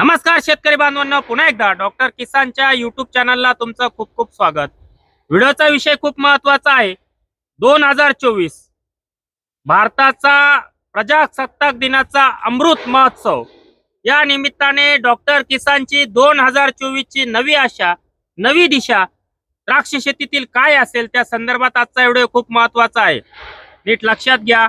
नमस्कार शेतकरी बांधवांना. पुन्हा एकदा डॉक्टर किसानच्या युट्यूब चॅनलला तुमचं खूप खूप स्वागत. व्हिडिओचा विषय खूप महत्त्वाचा आहे. दोन हजार चोवीस भारताचा प्रजासत्ताक दिनाचा अमृत महोत्सव. या निमित्ताने डॉक्टर किसानची दोन हजार चोवीस ची नवी आशा नवी दिशा द्राक्ष शेतीतील काय असेल त्या संदर्भात आजचा व्हिडिओ खूप महत्त्वाचा आहे. नीट लक्षात घ्या.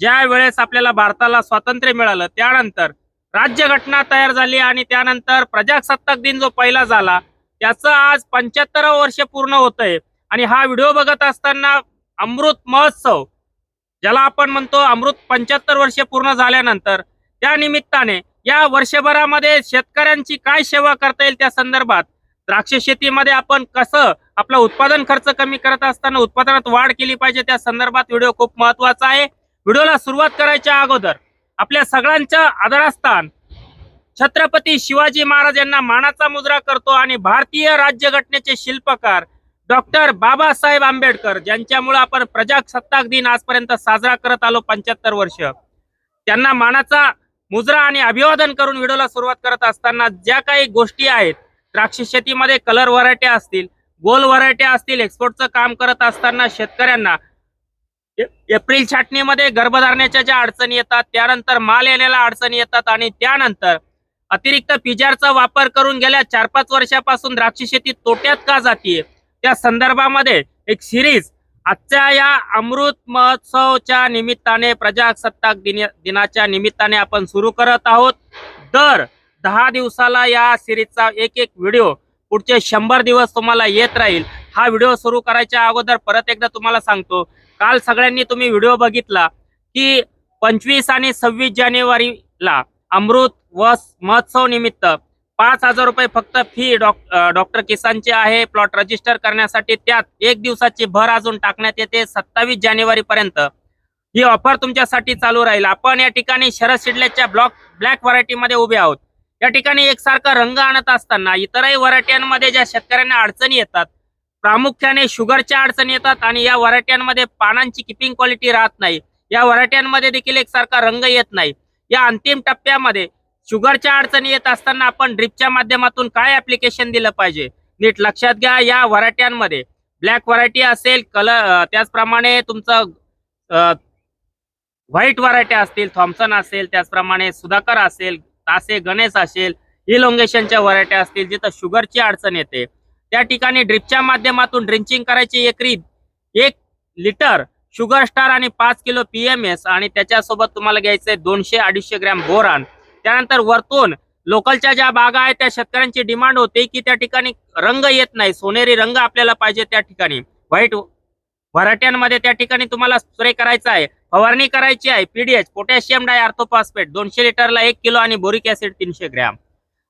ज्या वेळेस आपल्याला भारताला स्वातंत्र्य मिळालं त्यानंतर राज्यघटना तयार झाली आणि त्यानंतर प्रजासत्ताक दिन जो पहिला झाला त्याचं आज पंच्याहत्तर वर्ष पूर्ण होतंय. आणि हा व्हिडिओ बघत असताना अमृत महोत्सव ज्याला आपण म्हणतो अमृत पंच्याहत्तर वर्ष पूर्ण झाल्यानंतर त्या निमित्ताने या वर्षभरामध्ये शेतकऱ्यांची काय सेवा करता येईल त्या संदर्भात द्राक्ष शेतीमध्ये आपण कसं आपलं उत्पादन खर्च कमी करत असताना उत्पादनात वाढ केली पाहिजे त्या संदर्भात व्हिडिओ खूप महत्त्वाचा आहे. व्हिडिओला सुरुवात करायच्या अगोदर आपल्या सगळ्यांच्या आदरस्थान. छत्रपती शिवाजी महाराज यांना मानाचा मुजरा करतो आणि भारतीय राज्यघटनेचे शिल्पकार डॉक्टर बाबासाहेब आंबेडकर ज्यांच्यामुळे आपण प्रजासत्ताक दिन आजपर्यंत साजरा करत आलो पंच्याहत्तर वर्ष. त्यांना मानाचा मुजरा आणि अभिवादन करून व्हिडिओला सुरुवात करत असताना ज्या काही गोष्टी आहेत द्राक्ष शेतीमध्ये कलर व्हरायट्या असतील गोल व्हरायट्या असतील एक्सपोर्टचं काम करत असताना शेतकऱ्यांना एप्रिल छाटणीमध्ये गर्भधारणेच्या ज्या अडचणी येतात त्यानंतर माल येण्याला अडचणी येतात आणि त्यानंतर अतिरिक्त पिजारचा वापर करून गेल्या चार पाच वर्षापासून द्राक्ष शेती तोट्यात का जाते त्या संदर्भामध्ये एक सिरीज आजच्या या अमृत महोत्सवच्या निमित्ताने प्रजासत्ताक दिन दिनाच्या निमित्ताने आपण सुरू करत आहोत. दर दहा दिवसाला या सिरीजचा एक एक व्हिडिओ पुढचे शंभर दिवस तुम्हाला येत राहील. हा व्हिडिओ सुरू करायच्या अगोदर परत एकदा तुम्हाला सांगतो. काल सगळ्यांनी तुम्ही व्हिडिओ बघितला की पंचवीस आणि सव्वीस जानेवारीला अमृत व महोत्सव निमित्त पाच हजार रुपये फक्त फी डॉक्टर डॉक्टर किसानची आहे. प्लॉट रजिस्टर करण्यासाठी त्यात एक दिवसाची भर अजून टाकण्यात येते सत्तावीस जानेवारी पर्यंत ही ऑफर तुमच्यासाठी चालू राहील. आपण या ठिकाणी शरद शिडल्याच्या ब्लॉक ब्लॅक व्हरायटीमध्ये उभे आहोत. या ठिकाणी एकसारखा रंग आणत असताना इतरही व्हरायट्यांमध्ये ज्या शेतकऱ्यांना अडचणी येतात प्रामुख्याने शुगरच्या अडचणी येतात आणि या वराट्यांमध्ये पानांची किपिंग क्वालिटी राहत नाही. या वराट्यांमध्ये देखील एकसारखा रंग येत नाही. या अंतिम टप्प्यामध्ये शुगरच्या अडचणी येत असताना आपण ड्रिपच्या माध्यमातून काय ऍप्लिकेशन दिलं पाहिजे? नीट लक्षात घ्या या व्हरायट्यांमध्ये ब्लॅक व्हरायटी असेल कलर त्याचप्रमाणे तुमचं व्हाईट व्हरायट्या असतील थॉम्सन असेल त्याचप्रमाणे सुधाकर असेल तासे गणेश असेल इलोंगेशनच्या व्हरायट्या असतील जिथं शुगरची अडचण येते. त्या ठिकाणी ड्रिपच्या माध्यमातून ड्रिंचिंग करायची एक रीत एक लिटर शुगर स्टार आणि पाच किलो पीएमएस आणि त्याच्यासोबत तुम्हाला घ्यायचंय दोनशे अडीचशे ग्रॅम बोरान. त्यानंतर वरतून लोकलच्या ज्या बागा आहेत त्या शेतकऱ्यांची डिमांड होते की त्या ठिकाणी रंग येत नाही सोनेरी रंग आपल्याला पाहिजे त्या ठिकाणी. व्हाईट व्हरायट्यांमध्ये त्या ठिकाणी तुम्हाला स्प्रे करायचा आहे फवारणी करायची आहे पीडीएच पोटॅशियम डाय आर्थोफॉस्फेट दोनशे लिटरला एक किलो आणि बोरिक ऍसिड तीनशे ग्रॅम.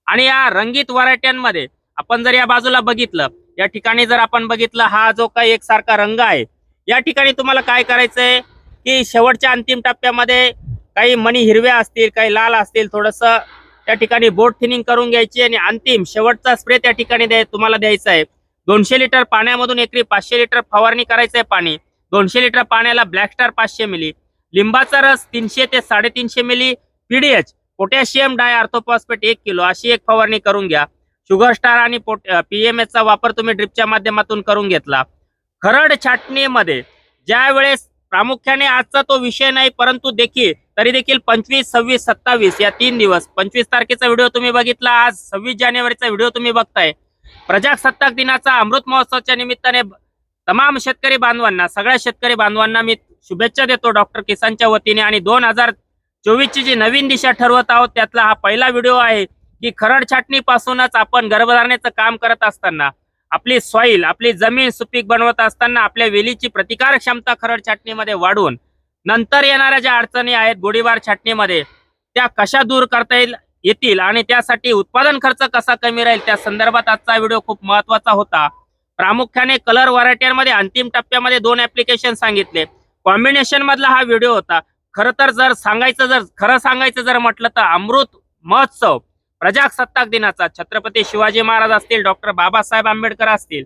आणि या रंगीत व्हरायट्यांमध्ये आपण जर या बाजूला बघितलं या ठिकाणी जर आपण बघितलं हा जो काही एकसारखा रंग आहे या ठिकाणी तुम्हाला काय करायचंय की शेवटच्या अंतिम टप्प्यामध्ये काही मणी हिरव्या असतील काही लाल असतील थोडस त्या ठिकाणी बोट थिनिंग करून घ्यायची आणि अंतिम शेवटचा स्प्रे त्या ठिकाणी तुम्हाला द्यायचा आहे. दोनशे लिटर पाण्यामधून एकरी पाचशे लिटर फवारणी करायचंय पाणी. दोनशे लिटर पाण्याला ब्लॅक स्टार पाचशे मिली. लिंबाचा रस तीनशे ते साडेतीनशे मिली. पीडीएच पोटॅशियम डाय आर्थोफॉस्फेट एक किलो. अशी एक फवारणी करून घ्या. शुगर स्टार आणि पीएमएस चा वापर तुम्ही ड्रिपच्या माध्यमातून करून घेतला. खरड छाटणीमध्ये ज्या वेळेस प्रामुख्याने आजचा तो विषय नाही परंतु देखील तरी देखील पंचवीस सव्वीस सत्तावीस या तीन दिवस पंचवीस तारखेचा व्हिडिओ तुम्ही बघितला आज सव्वीस जानेवारीचा व्हिडिओ तुम्ही बघताय. प्रजासत्ताक दिनाचा अमृत महोत्सवाच्या निमित्ताने तमाम शेतकरी बांधवांना सगळ्या शेतकरी बांधवांना मी शुभेच्छा देतो डॉक्टर किसानच्या वतीने. आणि दोन हजार चोवीसची जी नवीन दिशा ठरवत आहोत त्यातला हा पहिला व्हिडिओ आहे. की खरड छाटणी पासूनच आपण गर्भधारणेचं काम करत असताना आपली सॉईल आपली जमीन सुपीक बनवत असताना आपल्या वेलीची प्रतिकार क्षमता खरड छाटणीमध्ये वाढवून नंतर येणाऱ्या ज्या अडचणी आहेत गोळीबार छाटणीमध्ये त्या कशा दूर करता येईल येतील आणि त्यासाठी उत्पादन खर्च कसा कमी राहील त्या संदर्भात आजचा व्हिडिओ खूप महत्त्वाचा होता. प्रामुख्याने कलर व्हरायटीमध्ये अंतिम टप्प्यामध्ये दोन ऍप्लिकेशन सांगितले. कॉम्बिनेशन मधला हा व्हिडिओ होता. खरं तर जर सांगायचं जर खरं सांगायचं जर म्हटलं तर अमृत महोत्सव प्रजासत्ताक दिनाचा. छत्रपती शिवाजी महाराज असतील डॉक्टर बाबासाहेब आंबेडकर असतील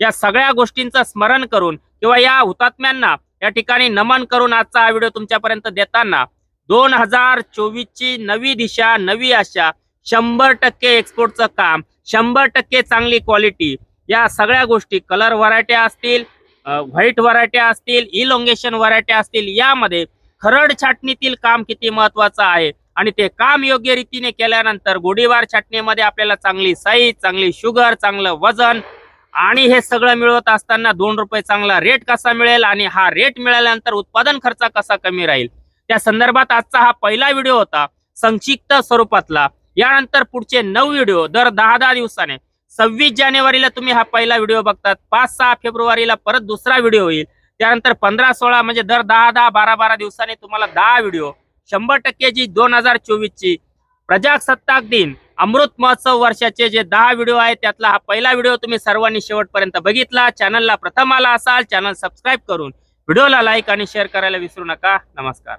या सगळ्या गोष्टींचं स्मरण करून किंवा या हुतात्म्यांना या ठिकाणी नमन करून आजचा हा व्हिडिओ तुमच्यापर्यंत देताना दोन हजार चोवीस ची नवी दिशा नवी आशा शंभर टक्के एक्सपोर्टचं काम शंभर टक्के चांगली क्वालिटी या सगळ्या गोष्टी कलर व्हरायट्या असतील व्हाईट व्हरायट्या असतील इलोंगेशन व्हरायट्या असतील यामध्ये खरड छाटणीतील काम किती महत्वाचं आहे? आणि ते काम योग्य रीतीने केल्यानंतर गोडीवार छाटणीमध्ये आपल्याला चांगली साईज चांगली शुगर चांगलं वजन आणि हे सगळं मिळवत असताना दोन रुपये चांगला रेट कसा मिळेल आणि हा रेट मिळाल्यानंतर उत्पादन खर्च कसा कमी राहील? त्या संदर्भात आजचा हा पहिला व्हिडिओ होता संक्षिप्त स्वरूपातला. यानंतर पुढचे नऊ व्हिडिओ दर दहा दहा दिवसाने. सव्वीस जानेवारीला तुम्ही हा पहिला व्हिडिओ बघतात पाच सहा फेब्रुवारीला परत दुसरा व्हिडिओ होईल. त्यानंतर पंधरा सोळा म्हणजे दर दहा दहा बारा बारा दिवसाने तुम्हाला दहा व्हिडिओ शंभर टक्के जी दोन हजार चोवीस ची प्रजासत्ताक दिन अमृत महोत्सव वर्षाचे जे दहा व्हिडिओ आहेत त्यातला हा पहिला व्हिडिओ तुम्ही सर्वांनी शेवटपर्यंत बघितला. चॅनलला प्रथम आला असाल चॅनल सबस्क्राईब करून व्हिडिओला लाईक आणि शेअर करायला विसरू नका. नमस्कार.